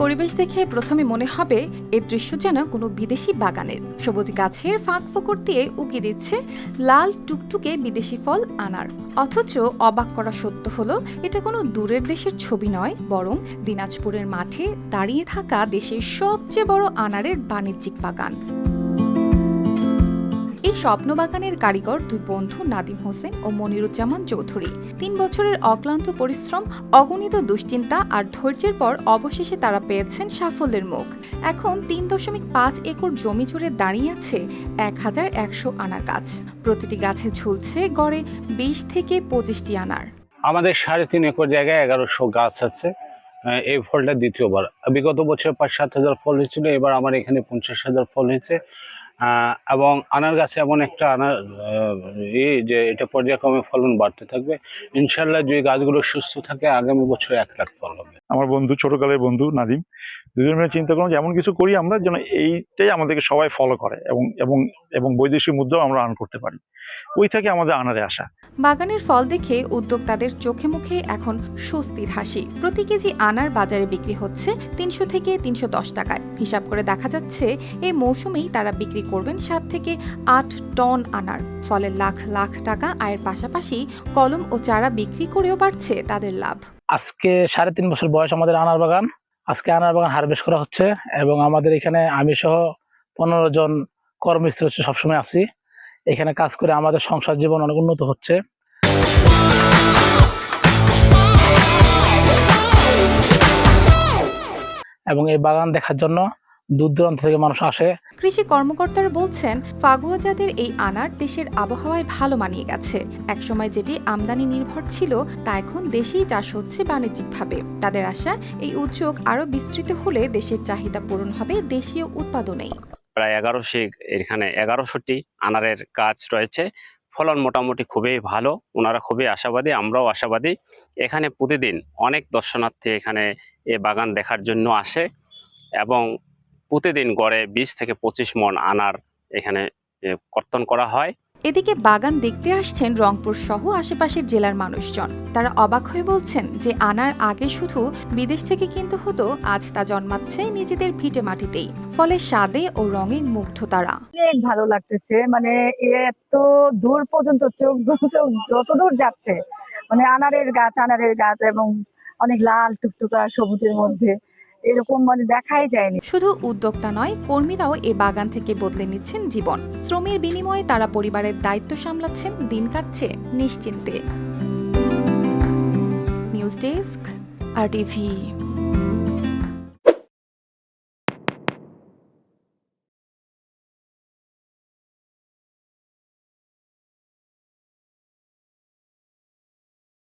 পরিবেশ দেখে প্রথমে মনে হবে এ দৃশ্য যেন কোনো বিদেশি বাগানের। সবুজ গাছের ফাঁক ফোকর দিয়ে উকি দিচ্ছে লাল টুকটুকে বিদেশি ফল আনার। অথচ অবাক করা সত্য হলো, এটা কোনো দূরের দেশের ছবি নয়, বরং দিনাজপুরের মাঠে দাঁড়িয়ে থাকা দেশের সবচেয়ে বড় আনারের বাণিজ্যিক বাগান। এই স্বপ্নবাগানের কারিগর দুই বন্ধু নাদিম হোসেন ও মনিরুজ্জামান চৌধুরী। তিন বছরের অক্লান্ত পরিশ্রম, অগণিত দুশ্চিন্তা আর ধৈর্যের পর অবশেষে তারা পেয়েছেন সাফল্যের মুখ। এখন তিন দশমিক পাঁচ একর জমি জুড়ে দাঁড়িয়ে আছে এক হাজার একশো আনার গাছ। প্রতিটি গাছে ঝুলছে গড়ে বিশ থেকে পঁচিশটি আনার। আমাদের সাড়ে তিন একর জায়গায় এগারোশো গাছ আছে। এই ফলটা দ্বিতীয়বার। বিগত বছর পাঁচ সাত হাজার ফল হয়েছিল, এবার আমার এখানে পঞ্চাশ হাজার ফল হয়েছে। এবং আনার গাছে এমন একটা আনার এই যে এটা পর্যায়ক্রমে ফলন বাড়তে থাকবে। ইনশাল্লাহ যদি গাছগুলো সুস্থ থাকে আগামী বছর এক লাখ ফল হবে। আমার বন্ধু ছোটকালের বন্ধু নাদিম দুজন মিলে চিন্তা করলাম যে এমন কিছু করি আমরা যেন এইটাই আমাদেরকে সবাই ফলো করে এবং এবং এবং বৈদেশিক মুদ্রাও আমরা আর্ন করতে পারি। ওই থেকে আমাদের আনারে আসা। বাগানের ফল দেখে উদ্যোক্তাদের চোখে মুখে এখন স্বস্তির হাসি। প্রতি কেজি আনার বাজারে বিক্রি হচ্ছে তিনশো থেকে তিনশো দশ টাকায়। হিসাব করে দেখা যাচ্ছে এই মৌসুমেই তারা বিক্রি করবেন সাত থেকে আট টন আনার। ফলে লাখ লাখ টাকা আয়ের পাশাপাশি কলম ও চারা বিক্রি করেও বাড়ছে তাদের লাভ। আজকে সাড়ে তিন বছর বয়স আমাদের আনার বাগান। আজকে আনার বাগান হারভেস্ট করা হচ্ছে এবং আমাদের এখানে আমি সহ পনেরো জন কর্মস্থল হচ্ছে সবসময় আছি। এখানে কাজ করে আমাদের সংসার জীবন অনেক উন্নত হচ্ছে। এবং এই বাগান দেখার জন্য দূর দূরান্ত থেকে মানুষ আসে। কৃষি কর্মকর্তারা বলছেন ফাগুয়া জাতের এই আনার দেশের আবহাওয়ায় ভালো মানিয়ে গেছে। একসময় যেটি আমদানি নির্ভর ছিল তা এখন দেশেই চাষ হচ্ছে বাণিজ্যিকভাবে। তাদের আশা এই উদ্যোগ আরও বিস্তৃত হলে দেশের চাহিদা পূরণ হবে দেশীয় উৎপাদনেই। প্রায় এগারোশো এখানে এগারোশোটি আনারের গাছ রয়েছে। ফলন মোটামুটি খুবই ভালো ওনারা খুবই আশাবাদী আমরাও আশাবাদী। এখানে প্রতিদিন অনেক দর্শনার্থী এখানে এ বাগান দেখার জন্য আসে এবং প্রতিদিন গড়ে বিশ থেকে পঁচিশ মন আনার এখানে কর্তন করা হয়। এদিকে বাগান দেখতে আসছেন রংপুর সহ আশেপাশের জেলার মানুষজন। তারা অবাক হয়ে বলছেন যে আনার আগে শুধু বিদেশ থেকে কিনতে হতো আজ তা জন্মাচ্ছে নিজেদের ভিটে মাটিতেই। ফলে স্বাদে ও রঙে মুগ্ধ তারা। অনেক ভালো লাগতেছে মানে এত দূর পর্যন্ত চোখ চোখ যত দূর যাচ্ছে মানে আনারের গাছ আনারের গাছ এবং অনেক লাল টুকটুকা সবুজের মধ্যে। এরকম মানে দেখাই যায়নি। শুধু উদ্যোক্তা নয়, কর্মীরাও এ বাগান থেকে বদলে নিচ্ছেন জীবন। শ্রমের বিনিময়ে তারা পরিবারের দায়িত্ব সামলাচ্ছেন, দিন কাটছে নিশ্চিন্তে। নিউজ ডেস্ক, আর টিভি